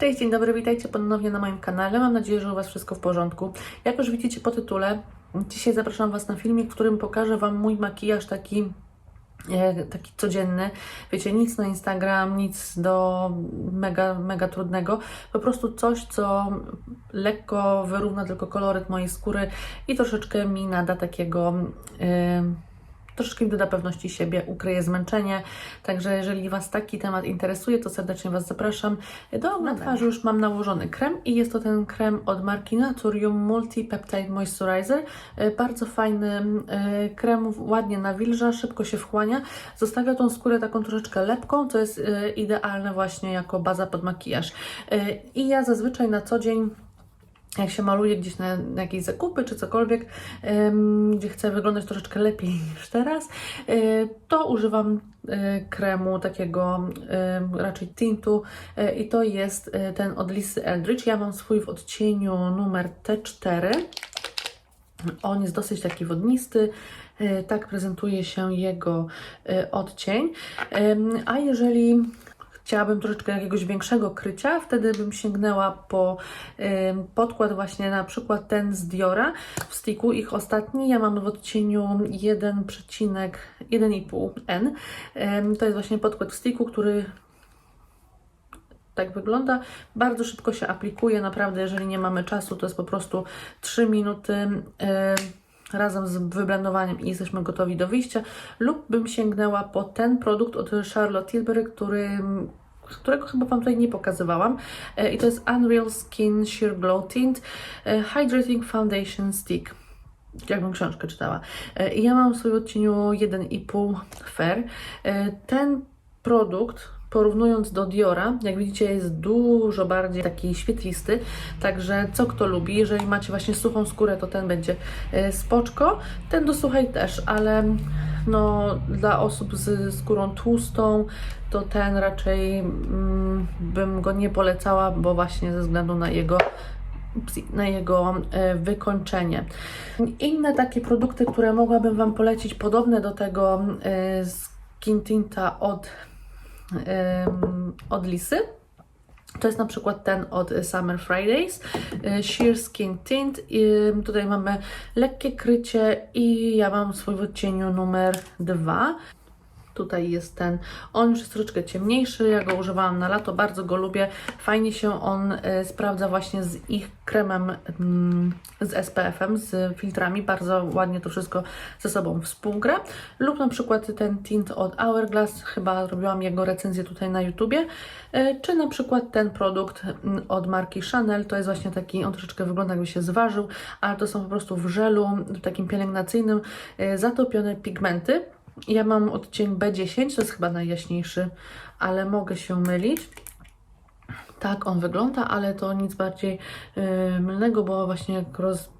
Cześć, dzień dobry, witajcie ponownie na moim kanale. Mam nadzieję, że u Was wszystko w porządku. Jak już widzicie po tytule, dzisiaj zapraszam Was na filmik, w którym pokażę Wam mój makijaż taki e, taki codzienny, wiecie, nic na Instagram, nic do mega, mega trudnego, po prostu coś, co lekko wyrówna tylko koloryt mojej skóry i troszeczkę mi nada takiego, e, troszeczkę doda pewności siebie, ukryje zmęczenie, także jeżeli Was taki temat interesuje, to serdecznie Was zapraszam do Na twarzy już mam nałożony krem i jest to ten krem od marki Naturium Multi Peptide Moisturizer, E, bardzo fajny e, krem, ładnie nawilża, szybko się wchłania, zostawia tą skórę taką troszeczkę lepką, co jest e, idealne właśnie jako baza pod makijaż. I ja zazwyczaj na co dzień jak się maluje gdzieś na, na jakieś zakupy czy cokolwiek, em, gdzie chcę wyglądać troszeczkę lepiej niż teraz, e, to używam e, kremu takiego em, raczej tintu e, i to jest e, ten od Lisy Eldridge. Ja mam swój w odcieniu numer T4. On jest dosyć taki wodnisty. e, Tak prezentuje się jego e, odcień. A jeżeli chciałabym troszeczkę jakiegoś większego krycia, wtedy bym sięgnęła po podkład właśnie na przykład ten z Diora w sticku, ich ostatni. Ja mam w odcieniu 1,1,5 N. Em, To jest właśnie podkład w sticku, który tak wygląda. Bardzo szybko się aplikuje, naprawdę, jeżeli nie mamy czasu, to jest po prostu 3 minuty razem z wyblendowaniem i jesteśmy gotowi do wyjścia. Lub bym sięgnęła po ten produkt od Charlotte Tilbury, który którego chyba Wam tutaj nie pokazywałam. E, I to jest Unreal Skin Sheer Glow Tint e, Hydrating Foundation Stick jakbym książkę czytała. E, ja mam w swoim odcieniu 1,5 Fair. Ten produkt, porównując do Diora, jak widzicie, jest dużo bardziej taki świetlisty. Także co kto lubi, jeżeli macie właśnie suchą skórę, to ten będzie spoczko. Ten do suchej też, ale no, dla osób z skórą tłustą, to ten raczej mm, bym go nie polecała, bo właśnie ze względu na jego na jego e, wykończenie. Inne takie produkty, które mogłabym Wam polecić, podobne do tego e, Skin Tinta od, od Lisy. To jest na przykład ten od Summer Fridays, e, Sheer Skin Tint. I tutaj mamy lekkie krycie i ja mam swój w odcieniu numer 2. Tutaj jest ten, on już jest troszeczkę ciemniejszy, ja go używałam na lato, bardzo go lubię. Fajnie się on e, sprawdza właśnie z ich kremem mm, z SPF-em, z filtrami, bardzo ładnie to wszystko ze sobą współgra. Lub na przykład ten tint od Hourglass, chyba robiłam jego recenzję tutaj na YouTubie. E, czy na przykład ten produkt mm, od marki Chanel, to jest właśnie taki, on troszeczkę wygląda jakby się zważył, ale to są po prostu w żelu, w takim pielęgnacyjnym, e, zatopione pigmenty. Ja mam odcień B10, to jest chyba najjaśniejszy, ale mogę się mylić. Tak on wygląda, ale to nic bardziej yy, mylnego, bo właśnie jak roz,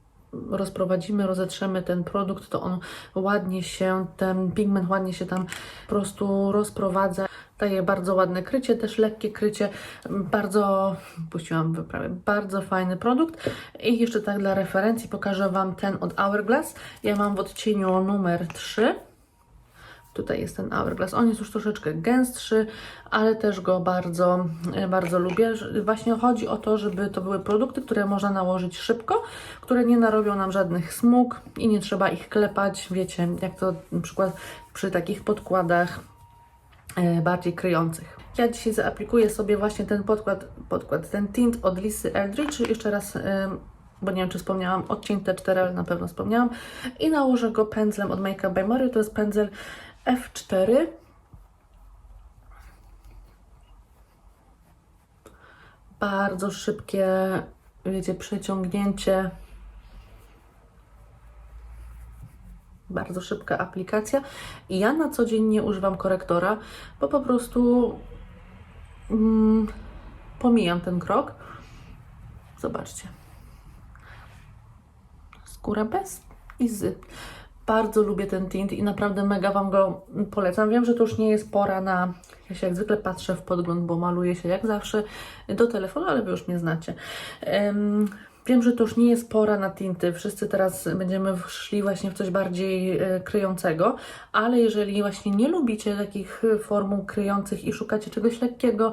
rozprowadzimy, rozetrzemy ten produkt, to on ładnie się, ten pigment ładnie się tam po prostu rozprowadza. Daje bardzo ładne krycie, też lekkie krycie, bardzo, puściłam wyprawy, bardzo fajny produkt. I jeszcze tak dla referencji pokażę Wam ten od Hourglass. Ja mam w odcieniu numer 3. Tutaj jest ten Hourglass. On jest już troszeczkę gęstszy, ale też go bardzo, e, bardzo lubię. Właśnie chodzi o to, żeby to były produkty, które można nałożyć szybko, które nie narobią nam żadnych smug i nie trzeba ich klepać. Wiecie, jak to na przykład przy takich podkładach e, bardziej kryjących. Ja dzisiaj zaaplikuję sobie właśnie ten podkład, podkład ten tint od Lisy Eldridge. Jeszcze raz em, bo nie wiem, czy wspomniałam, odcień T4, ale na pewno wspomniałam. I nałożę go pędzlem od Make Up by Mario. To jest pędzel F4. Bardzo szybkie, wiecie, przeciągnięcie. Bardzo szybka aplikacja. I ja na co dzień nie używam korektora, bo po prostu mm, pomijam ten krok. Zobaczcie skóra bez i z. Bardzo lubię ten tint i naprawdę mega Wam go polecam. Wiem, że to już nie jest pora na... Ja się jak zwykle patrzę w podgląd, bo maluję się jak zawsze do telefonu, ale Wy już mnie znacie. Em, Wiem, że to już nie jest pora na tinty. Wszyscy teraz będziemy szli właśnie w coś bardziej e, kryjącego, ale jeżeli właśnie nie lubicie takich e, formuł kryjących i szukacie czegoś lekkiego,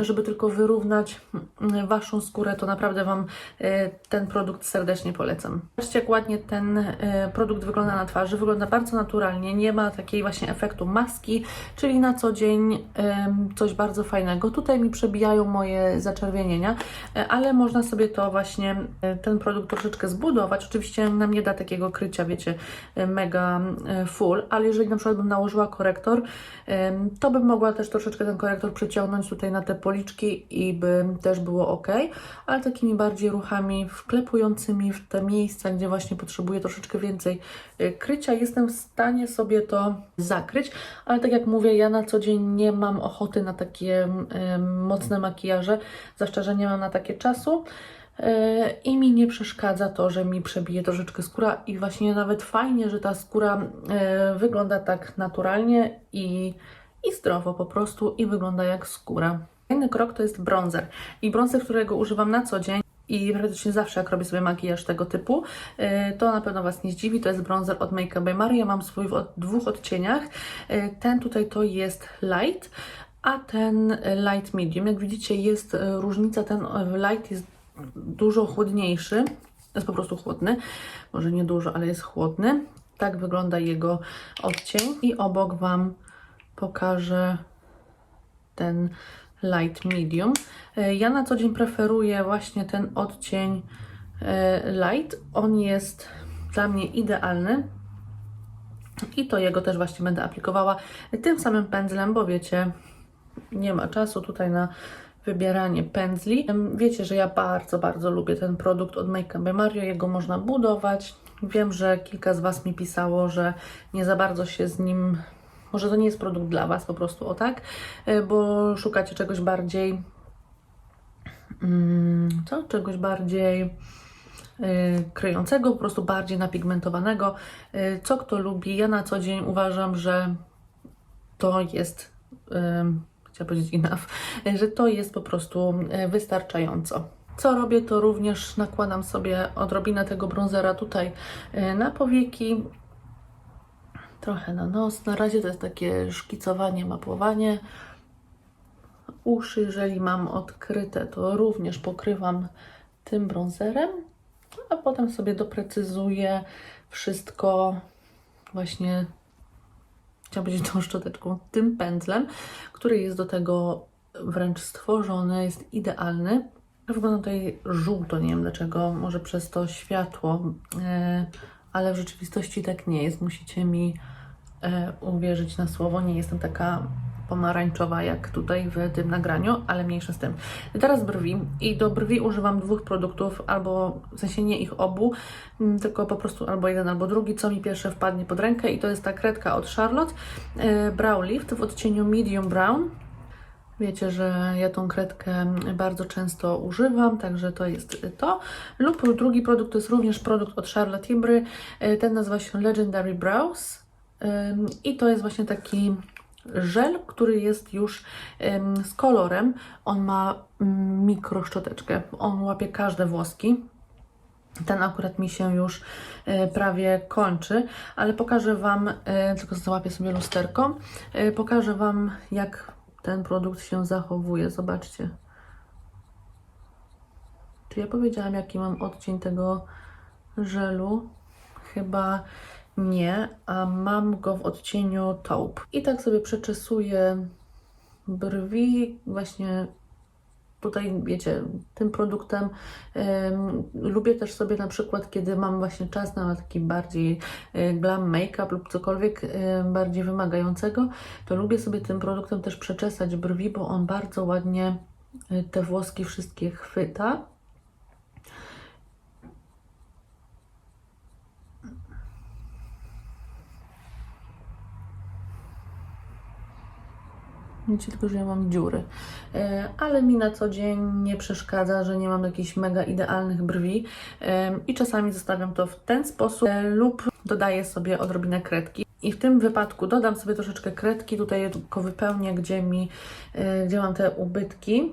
żeby tylko wyrównać mm, Waszą skórę, to naprawdę Wam e, ten produkt serdecznie polecam. Zobaczcie, jak ładnie ten e, produkt wygląda na twarzy. Wygląda bardzo naturalnie, nie ma takiej właśnie efektu maski, czyli na co dzień coś bardzo fajnego. Tutaj mi przebijają moje zaczerwienienia, e, ale można sobie to właśnie, ten produkt troszeczkę zbudować. Oczywiście nam nie da takiego krycia, wiecie, mega full, ale jeżeli na przykład bym nałożyła korektor, to bym mogła też troszeczkę ten korektor przeciągnąć tutaj na te policzki i by też było ok, ale takimi bardziej ruchami wklepującymi w te miejsca, gdzie właśnie potrzebuję troszeczkę więcej e, krycia, jestem w stanie sobie to zakryć, ale tak jak mówię, ja na co dzień nie mam ochoty na takie em, mocne makijaże, zwłaszcza, że nie mam na takie czasu. E, I mi nie przeszkadza to, że mi przebije troszeczkę skóra i właśnie nawet fajnie, że ta skóra e, wygląda tak naturalnie i, i zdrowo po prostu i wygląda jak skóra. Kolejny krok to jest bronzer i bronzer, którego używam na co dzień i praktycznie zawsze jak robię sobie makijaż tego typu, e, to na pewno Was nie zdziwi, to jest bronzer od Make Up by Mario, ja mam swój w dwóch odcieniach, E, ten tutaj to jest light, a ten light medium, jak widzicie jest e, różnica, ten light jest dużo chłodniejszy. Jest po prostu chłodny. Może nie dużo, ale jest chłodny. Tak wygląda jego odcień. I obok Wam pokażę ten light medium. E, Ja na co dzień preferuję właśnie ten odcień e, light. On jest dla mnie idealny. I to jego też właśnie będę aplikowała tym samym pędzlem, bo wiecie, nie ma czasu tutaj na wybieranie pędzli. Wiecie, że ja bardzo, bardzo lubię ten produkt od Make by Mario. Jego można budować. Wiem, że kilka z Was mi pisało, że nie za bardzo się z nim... Może to nie jest produkt dla Was, po prostu o tak, e, bo szukacie czegoś bardziej... Mm, co? Czegoś bardziej y, kryjącego, po prostu bardziej napigmentowanego. Y, Co kto lubi. Ja na co dzień uważam, że to jest, chciałam powiedzieć enough, że to jest po prostu wystarczająco. Co robię, to również nakładam sobie odrobinę tego bronzera tutaj na powieki, trochę na nos. Na razie to jest takie szkicowanie, mapłowanie. Uszy, jeżeli mam odkryte, to również pokrywam tym bronzerem, a potem sobie doprecyzuję wszystko właśnie chciałam powiedzieć tą szczoteczką, tym pędzlem, który jest do tego wręcz stworzony, jest idealny. Wygląda tutaj żółto, nie wiem dlaczego, może przez to światło, e, ale w rzeczywistości tak nie jest. Musicie mi uwierzyć na słowo, nie jestem taka pomarańczowa jak tutaj w tym nagraniu, ale mniejsza z tym. Teraz brwi i do brwi używam dwóch produktów, albo w sensie nie ich obu, tylko po prostu albo jeden, albo drugi, co mi pierwsze wpadnie pod rękę i to jest ta kredka od Charlotte e, Brow Lift w odcieniu Medium Brown. Wiecie, że ja tą kredkę bardzo często używam, także to jest to. Lub drugi produkt to jest również produkt od Charlotte Tilbury. E, Ten nazywa się Legendary Brows i to jest właśnie taki żel, który jest już z kolorem. On ma mikroszczoteczkę. On łapie każde włoski. Ten akurat mi się już e, prawie kończy, ale pokażę Wam, e, tylko załapię sobie lusterko, e, pokażę Wam jak ten produkt się zachowuje. Zobaczcie. Czy ja powiedziałam jaki mam odcień tego żelu? Chyba nie, a mam go w odcieniu taupe. I tak sobie przeczesuję brwi właśnie tutaj, wiecie, tym produktem em, lubię też sobie na przykład, kiedy mam właśnie czas na taki bardziej e, glam make-up lub cokolwiek e, bardziej wymagającego, to lubię sobie tym produktem też przeczesać brwi, bo on bardzo ładnie e, te włoski wszystkie chwyta. Wiecie tylko, że ja mam dziury. E, Ale mi na co dzień nie przeszkadza, że nie mam jakichś mega idealnych brwi. E, I czasami zostawiam to w ten sposób e, lub dodaję sobie odrobinę kredki. I w tym wypadku dodam sobie troszeczkę kredki, tutaj tylko wypełnię, gdzie mi, gdzie mam te ubytki.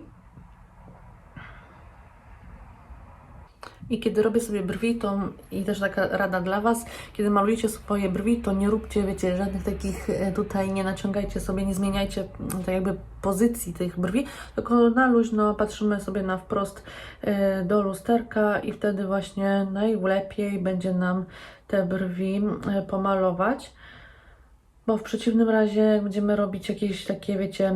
I kiedy robię sobie brwi, to i też taka rada dla Was, kiedy malujecie swoje brwi, to nie róbcie, wiecie, żadnych takich e, tutaj, nie naciągajcie sobie, nie zmieniajcie mm, tak jakby pozycji tych brwi, tylko na luźno patrzymy sobie na wprost e, do lusterka i wtedy właśnie najlepiej będzie nam te brwi e, pomalować. Bo w przeciwnym razie, będziemy robić jakieś takie, wiecie,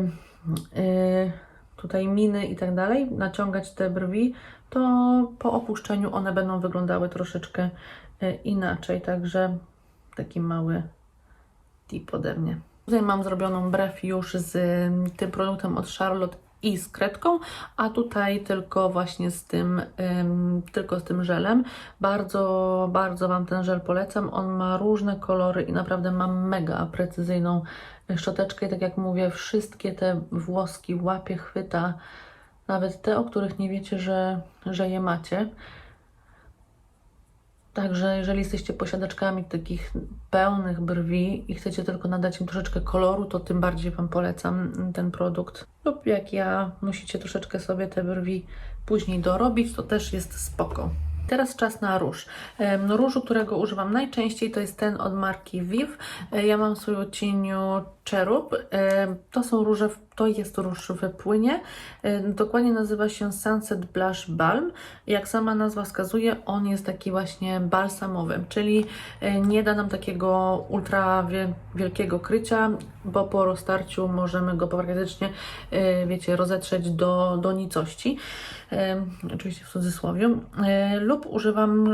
yy, tutaj miny i tak dalej, naciągać te brwi, to po opuszczeniu one będą wyglądały troszeczkę yy, inaczej. Także taki mały tip ode mnie. Tutaj mam zrobioną brew już z ym, tym produktem od Charlotte i z kredką, a tutaj tylko właśnie z tym, ym, tylko z tym żelem. Bardzo, bardzo Wam ten żel polecam. On ma różne kolory i naprawdę ma mega precyzyjną szczoteczkę. I tak jak mówię, wszystkie te włoski łapie, chwyta, nawet te, o których nie wiecie, że, że je macie. Także jeżeli jesteście posiadaczkami takich pełnych brwi i chcecie tylko nadać im troszeczkę koloru, to tym bardziej Wam polecam ten produkt. Lub jak ja, musicie troszeczkę sobie te brwi później dorobić, to też jest spoko. Teraz czas na róż. Różu, którego używam najczęściej, to jest ten od marki Viv. E, Ja mam swój odcieniu Cherub. Em, To są róże, w- to jest róż w płynie. E, Dokładnie nazywa się Sunset Blush Balm. Jak sama nazwa wskazuje, on jest taki właśnie balsamowy, czyli e, nie da nam takiego ultra wie- wielkiego krycia, bo po roztarciu możemy go praktycznie, e, wiecie, rozetrzeć do, do nicości. E, Oczywiście w cudzysłowie. E, Lub używam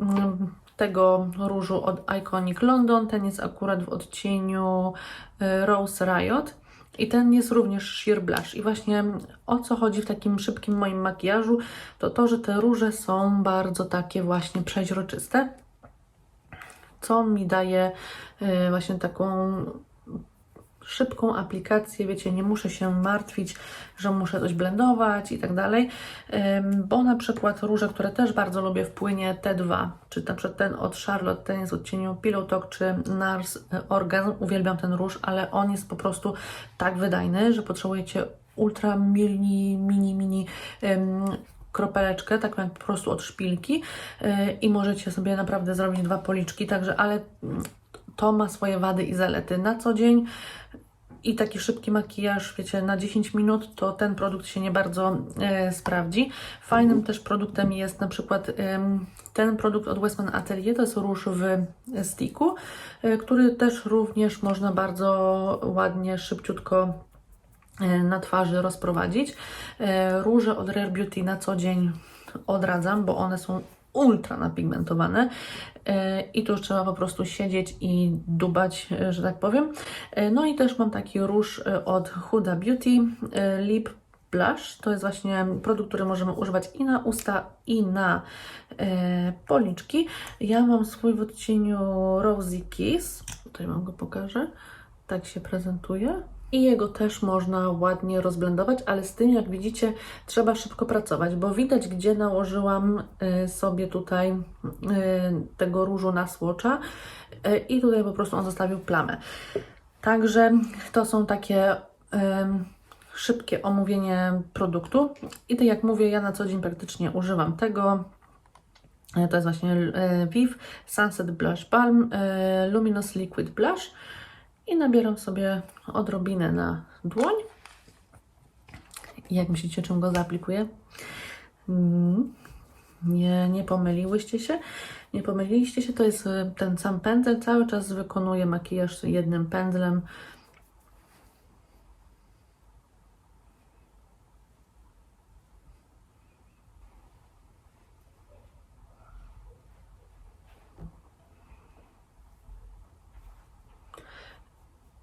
mm, tego różu od Iconic London. Ten jest akurat w odcieniu e, Rose Riot. I ten jest również sheer blush. I właśnie o co chodzi w takim szybkim moim makijażu, to to, że te róże są bardzo takie właśnie przeźroczyste, co mi daje e, właśnie taką szybką aplikację, wiecie, nie muszę się martwić, że muszę coś blendować i tak dalej, bo na przykład róże, które też bardzo lubię w płynie T2, czy na przykład ten od Charlotte, ten jest odcieniu Pillow Talk, czy Nars Orgasm, uwielbiam ten róż, ale on jest po prostu tak wydajny, że potrzebujecie ultra mini, mini, mini ym, kropeleczkę, taką jak po prostu od szpilki yy, i możecie sobie naprawdę zrobić dwa policzki, także, ale mm, to ma swoje wady i zalety. Na co dzień i taki szybki makijaż, wiecie, na 10 minut, to ten produkt się nie bardzo e, sprawdzi. Fajnym też produktem jest na przykład em, ten produkt od Westman Atelier, to jest róż w sticku, e, który też również można bardzo ładnie, szybciutko e, na twarzy rozprowadzić. E, Róże od Rare Beauty na co dzień odradzam, bo one są ultra napigmentowane E, i tu już trzeba po prostu siedzieć i dubać, e, że tak powiem. E, No i też mam taki róż od Huda Beauty Lip Blush. To jest właśnie produkt, który możemy używać i na usta, i na policzki. Ja mam swój w odcieniu Rosy Kiss. Tutaj Wam go pokażę. Tak się prezentuje. I jego też można ładnie rozblendować, ale z tym, jak widzicie, trzeba szybko pracować, bo widać, gdzie nałożyłam y, sobie tutaj y, tego różu na słocza y, i tutaj po prostu on zostawił plamę. Także to są takie szybkie omówienie produktu. I tak jak mówię, ja na co dzień praktycznie używam tego. To jest właśnie Viv Sunset Blush Balm Luminous Liquid Blush i nabieram sobie odrobinę na dłoń. Jak myślicie, czym go zaaplikuję? Mm, Nie, nie pomyliłyście się. Nie pomyliliście się, to jest e, ten sam pędzel. Cały czas wykonuję makijaż jednym pędzlem.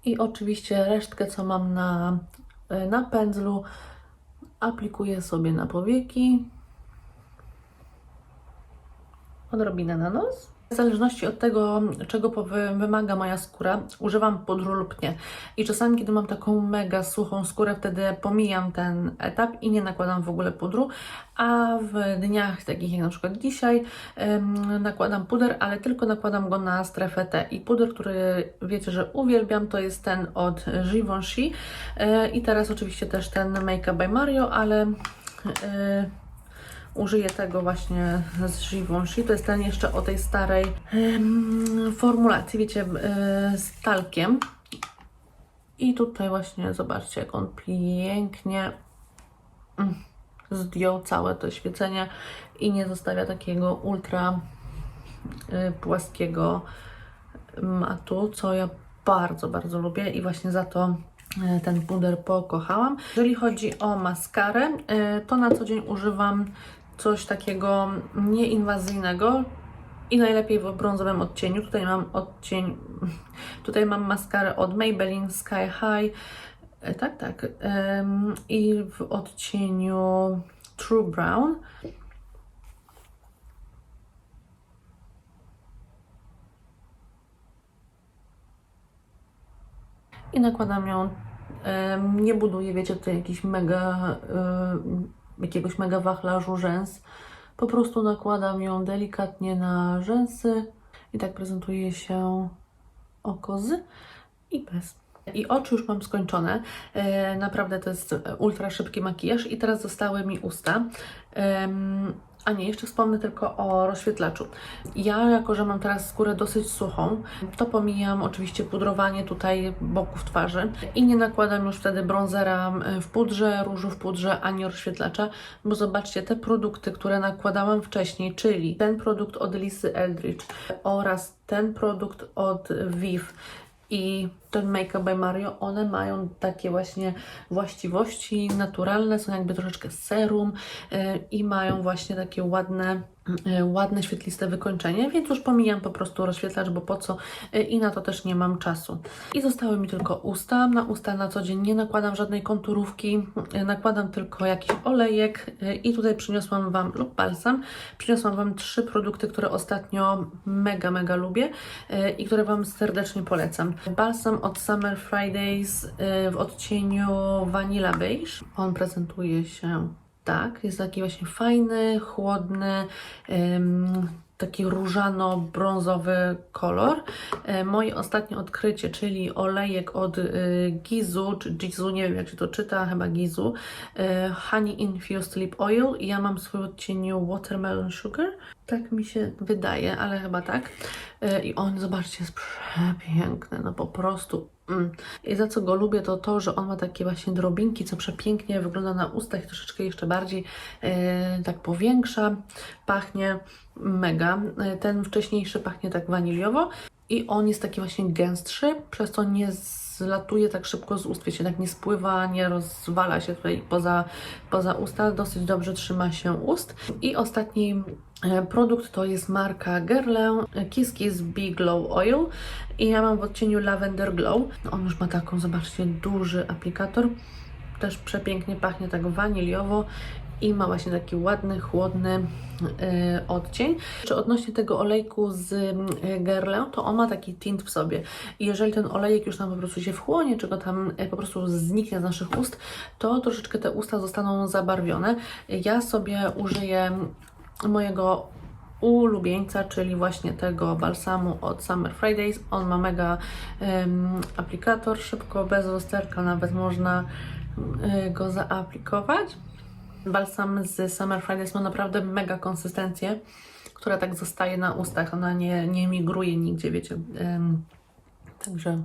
I oczywiście resztkę, co mam na, e, na pędzlu, aplikuję sobie na powieki. Odrobinę na nos. W zależności od tego, czego wymaga moja skóra, używam pudru lub nie. I czasami, kiedy mam taką mega suchą skórę, wtedy pomijam ten etap i nie nakładam w ogóle pudru. A w dniach takich jak na przykład dzisiaj, nakładam puder, ale tylko nakładam go na strefę T. I puder, który wiecie, że uwielbiam, to jest ten od Givenchy. E, I teraz oczywiście też ten Make Up by Mario, ale e, użyję tego właśnie z Givenchy. To jest ten jeszcze o tej starej em, formulacji, wiecie, e, z talkiem. I tutaj właśnie zobaczcie, jak on pięknie mm, zdjął całe to świecenie i nie zostawia takiego ultra y, płaskiego matu, co ja bardzo, bardzo lubię i właśnie za to y, ten puder pokochałam. Jeżeli chodzi o maskarę, to na co dzień używam coś takiego nieinwazyjnego i najlepiej w brązowym odcieniu. Tutaj mam odcień, tutaj mam maskarę od Maybelline Sky High, E, tak, tak, i w odcieniu True Brown. I nakładam ją, nie buduję, wiecie, tutaj jakiś mega, jakiegoś mega wachlarzu rzęs. Po prostu nakładam ją delikatnie na rzęsy i tak prezentuje się oko z i bez. I oczy już mam skończone. E, naprawdę to jest ultra szybki makijaż. I teraz zostały mi usta. A nie, jeszcze wspomnę tylko o rozświetlaczu. Ja, jako że mam teraz skórę dosyć suchą, to pomijam oczywiście pudrowanie tutaj boków twarzy i nie nakładam już wtedy bronzera w pudrze, różu w pudrze, ani rozświetlacza, bo zobaczcie, te produkty, które nakładałam wcześniej, czyli ten produkt od Lisy Eldridge oraz ten produkt od Viv, i ten Make Up by Mario, one mają takie właśnie właściwości naturalne, są jakby troszeczkę serum yy, i mają właśnie takie ładne, yy, ładne świetliste wykończenie, więc już pomijam po prostu rozświetlacz, bo po co yy, i na to też nie mam czasu. I zostały mi tylko usta. Na usta na co dzień nie nakładam żadnej konturówki, nakładam tylko jakiś olejek i tutaj przyniosłam Wam, lub balsam, przyniosłam Wam trzy produkty, które ostatnio mega, mega lubię i które Wam serdecznie polecam. Balsam od Summer Fridays yy, w odcieniu Vanilla Beige. On prezentuje się tak, jest taki właśnie fajny, chłodny, taki różano-brązowy kolor. E, moje ostatnie odkrycie, czyli olejek od y, Gizu, czy Gizu, nie wiem jak się to czyta, chyba Gizu, e, Honey Infused Lip Oil i ja mam swój odcieniu Watermelon Sugar. Tak mi się wydaje, ale chyba tak. E, I on, zobaczcie, jest przepiękny, no po prostu. Mm. I za co go lubię, to to, że on ma takie właśnie drobinki, co przepięknie wygląda na ustach, troszeczkę jeszcze bardziej e, tak powiększa, pachnie mega. E, Ten wcześniejszy pachnie tak waniliowo i on jest taki właśnie gęstszy, przez co nie zlatuje tak szybko z ust, wiecie, tak nie spływa, nie rozwala się tutaj poza, poza usta, dosyć dobrze trzyma się ust. I ostatni e, produkt to jest marka Guerlain Kiss Kiss Big Glow Oil i ja mam w odcieniu Lavender Glow. On już ma taką, zobaczcie, duży aplikator, też przepięknie pachnie tak waniliowo i ma właśnie taki ładny, chłodny e, odcień. Czy odnośnie tego olejku z y, Guerlain, to on ma taki tint w sobie. I jeżeli ten olejek już tam po prostu się wchłonie, czy go tam e, po prostu zniknie z naszych ust, to troszeczkę te usta zostaną zabarwione. Ja sobie użyję mojego ulubieńca, czyli właśnie tego balsamu od Summer Fridays. On ma mega em, aplikator, szybko, bez lusterka nawet można go zaaplikować. Balsam z Summer Fridays ma naprawdę mega konsystencję, która tak zostaje na ustach, ona nie, nie migruje nigdzie, wiecie. Em, także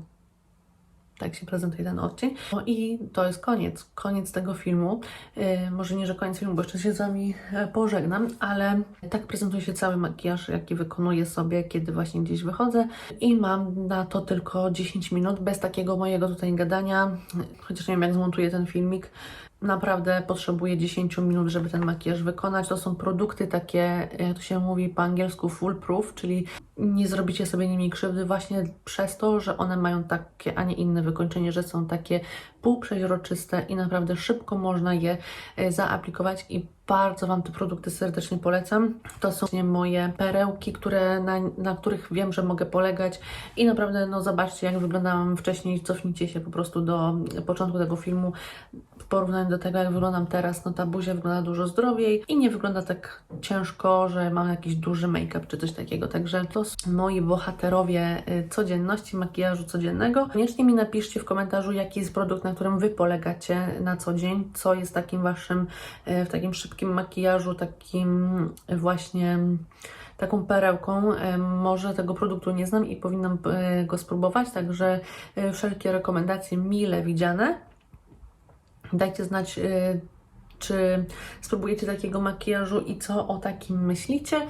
tak się prezentuje ten odcień. No i to jest koniec, koniec tego filmu. Yy, może nie, że koniec filmu, bo jeszcze się z Wami e, pożegnam, ale tak prezentuje się cały makijaż, jaki wykonuję sobie, kiedy właśnie gdzieś wychodzę. I mam na to tylko 10 minut, bez takiego mojego tutaj gadania, chociaż nie wiem jak zmontuję ten filmik. Naprawdę potrzebuję 10 minut, żeby ten makijaż wykonać. To są produkty takie, jak to się mówi po angielsku, foolproof, czyli nie zrobicie sobie nimi krzywdy właśnie przez to, że one mają takie, a nie inne wykończenie, że są takie półprzeźroczyste i naprawdę szybko można je e, zaaplikować i bardzo Wam te produkty serdecznie polecam. To są moje perełki, które, na, na których wiem, że mogę polegać i naprawdę no zobaczcie jak wyglądałam wcześniej, cofnijcie się po prostu do początku tego filmu w porównaniu do tego jak wyglądam teraz, no ta buzia wygląda dużo zdrowiej i nie wygląda tak ciężko, że mam jakiś duży make-up czy coś takiego, także to są moi bohaterowie y, codzienności, makijażu codziennego. Koniecznie mi napiszcie w komentarzu jaki jest produkt, na którym Wy polegacie na co dzień, co jest takim Waszym, y, w takim szybkim szybkim makijażu, takim właśnie taką perełką. E, Może tego produktu nie znam i powinnam e, go spróbować, także e, wszelkie rekomendacje mile widziane. Dajcie znać, y, czy spróbujecie takiego makijażu i co o takim myślicie.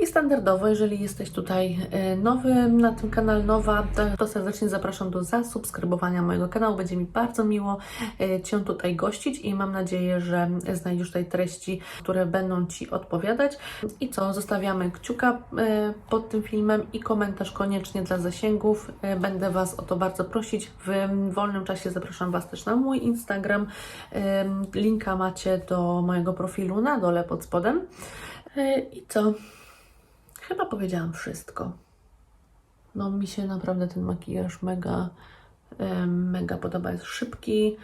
I standardowo, jeżeli jesteś tutaj y, nowy na tym kanale, nowa, to- serdecznie zapraszam do zasubskrybowania mojego kanału. Będzie mi bardzo miło y, Cię tutaj gościć i mam nadzieję, że znajdziesz tutaj treści, które będą Ci odpowiadać. I co, zostawiamy kciuka y, pod tym filmem i komentarz koniecznie dla zasięgów. Będę Was o to bardzo prosić. W wolnym czasie zapraszam Was też na mój Instagram. Linka macie do mojego profilu na dole pod spodem. I co? Chyba powiedziałam wszystko. No mi się naprawdę ten makijaż mega, mega podoba. Jest szybki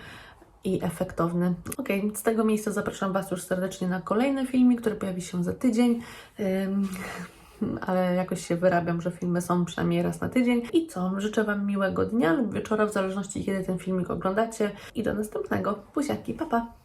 i efektowny. Ok, z tego miejsca zapraszam Was już serdecznie na kolejny filmik, który pojawi się za tydzień. Ale jakoś się wyrabiam, że filmy są przynajmniej raz na tydzień. I co? Życzę Wam miłego dnia lub wieczora, w zależności kiedy ten filmik oglądacie. I do następnego. Buziaki, pa pa!